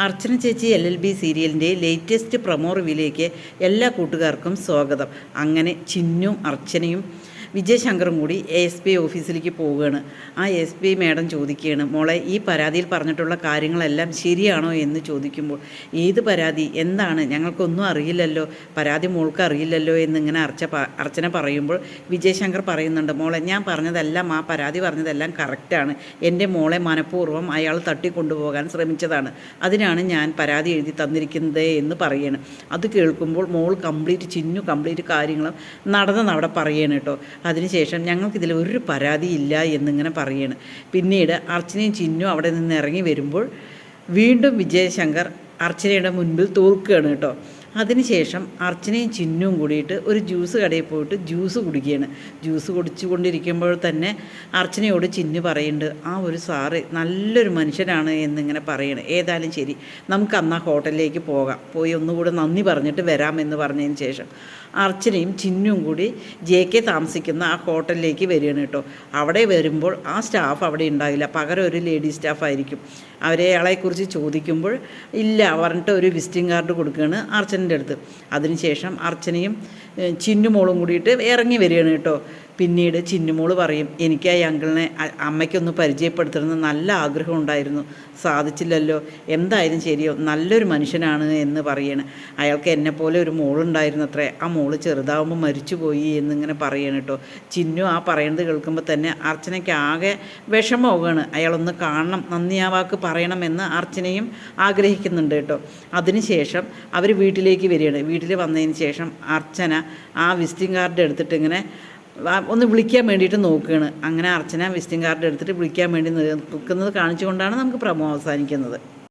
അർച്ചന ചേച്ചി L L B സീരിയലിന്റെ latest promo റിവ്യൂലേക്ക് എല്ലാ കൂട്ടുകാർക്കും സ്വാഗതം. അങ്ങനെ ചിന്നും അർച്ചനയും വിജയശങ്കറും കൂടി എസ് പി ഓഫീസിലേക്ക് പോവുകയാണ്. ആ എസ് പി മാഡം ചോദിക്കുകയാണ് മോളെ ഈ പരാതിയിൽ പറഞ്ഞിട്ടുള്ള കാര്യങ്ങളെല്ലാം ശരിയാണോ എന്ന് ചോദിക്കുമ്പോൾ ഏത് പരാതി? എന്താണ്? ഞങ്ങൾക്കൊന്നും അറിയില്ലല്ലോ. പരാതി മോൾക്ക് അറിയില്ലല്ലോ എന്നിങ്ങനെ അർച്ച അർച്ചന പറയുമ്പോൾ വിജയശങ്കർ പറയുന്നുണ്ട് മോളെ ഞാൻ പറഞ്ഞതെല്ലാം ആ പരാതി പറഞ്ഞതെല്ലാം കറക്റ്റാണ് എന്റെ മോളെ മനഃപൂർവം അയാൾ തട്ടിക്കൊണ്ടുപോകാൻ ശ്രമിച്ചതാണ്. അതിനാണ് ഞാൻ പരാതി എഴുതി തന്നിരിക്കുന്നത് എന്ന് പറയാണ്. അത് കേൾക്കുമ്പോൾ മോൾ കംപ്ലീറ്റ് ചിന്നു കംപ്ലീറ്റ് കാര്യങ്ങളും നടന്നെന്ന് അവിടെ പറയണം കേട്ടോ. അതിനുശേഷം ഞങ്ങൾക്കിതിൽ ഒരു പരാതിയില്ല എന്നിങ്ങനെ പറയുകയാണ് പിന്നീട് അർച്ചനയും ചിന്നു അവിടെ നിന്ന് ഇറങ്ങി വരുമ്പോൾ വീണ്ടും വിജയശങ്കർ അർച്ചനയുടെ മുൻപിൽ തോൽക്കുകയാണ് കേട്ടോ. അതിനുശേഷം അർച്ചനയും ചിന്നുവും കൂടിയിട്ട് ഒരു ജ്യൂസ് കടയിൽ പോയിട്ട് ജ്യൂസ് കുടിക്കുകയാണ്. ജ്യൂസ് കുടിച്ചു കൊണ്ടിരിക്കുമ്പോൾ തന്നെ അർച്ചനയോട് ചിന്നു പറയുന്നുണ്ട് ആ ഒരു സാറ് നല്ലൊരു മനുഷ്യനാണ് എന്നിങ്ങനെ പറയണം. ഏതായാലും ശരി നമുക്ക് അന്ന് ആ ഹോട്ടലിലേക്ക് പോകാം. പോയി ഒന്നുകൂടെ നന്ദി പറഞ്ഞിട്ട് വരാമെന്ന് പറഞ്ഞതിന് ശേഷം അർച്ചനയും ചിന്നും കൂടി ജെ കെ താമസിക്കുന്ന ആ ഹോട്ടലിലേക്ക് വരികയാണ് കേട്ടോ. അവിടെ വരുമ്പോൾ ആ സ്റ്റാഫ് അവിടെ ഉണ്ടാകില്ല പകരം ഒരു ലേഡി സ്റ്റാഫായിരിക്കും അവരെ അയാളെക്കുറിച്ച് ചോദിക്കുമ്പോൾ ഇല്ല പറഞ്ഞിട്ട് ഒരു വിസിറ്റിംഗ് കാർഡ് കൊടുക്കുകയാണ്. അർച്ചനന്റെ അടുത്ത്. അതിനുശേഷം അർച്ചനയും ചിന്നുമോളും കൂടിയിട്ട് ഇറങ്ങി വരികയാണ് കേട്ടോ. പിന്നീട് ചിന്നുമോൾ പറയും എനിക്ക് ആ അങ്കിളിനെ അമ്മയ്ക്കൊന്ന് പരിചയപ്പെടുത്തണമെന്ന് നല്ല ആഗ്രഹം ഉണ്ടായിരുന്നു. സാധിച്ചില്ലല്ലോ. എന്തായാലും ശരിയോ? നല്ലൊരു മനുഷ്യനാണ് എന്ന് പറയണ്. അയാൾക്ക് എന്നെപ്പോലെ ഒരു മോളുണ്ടായിരുന്നു അത്രേ ആ മോൾ ചെറുതാവുമ്പോൾ മരിച്ചുപോയി എന്നിങ്ങനെ പറയണം കേട്ടോ. ചിന്നു ആ പറയുന്നത് കേൾക്കുമ്പോൾ തന്നെ അർച്ചനയ്ക്ക് ആകെ വിഷമമാവുകയാണ്. അയാളൊന്ന് കാണണം നന്ദി ആ വാക്ക് പറയണമെന്ന് അർച്ചനയും ആഗ്രഹിക്കുന്നുണ്ട് കേട്ടോ. അതിനുശേഷം അവർ വീട്ടിലേക്ക് വരികയാണ്. വീട്ടിൽ വന്നതിന് ശേഷം അർച്ചന ആ വിസിറ്റിംഗ് കാർഡ് എടുത്തിട്ട് ഇങ്ങനെ ഒന്ന് വിളിക്കാൻ വേണ്ടിയിട്ട് നോക്കുകയാണ്. അങ്ങനെ അർച്ചന വിസിറ്റിംഗ് കാർഡ് എടുത്തിട്ട് വിളിക്കാൻ വേണ്ടി നിൽക്കുന്നത് കാണിച്ചുകൊണ്ടാണ് നമുക്ക് പ്രമോ അവസാനിക്കുന്നത്.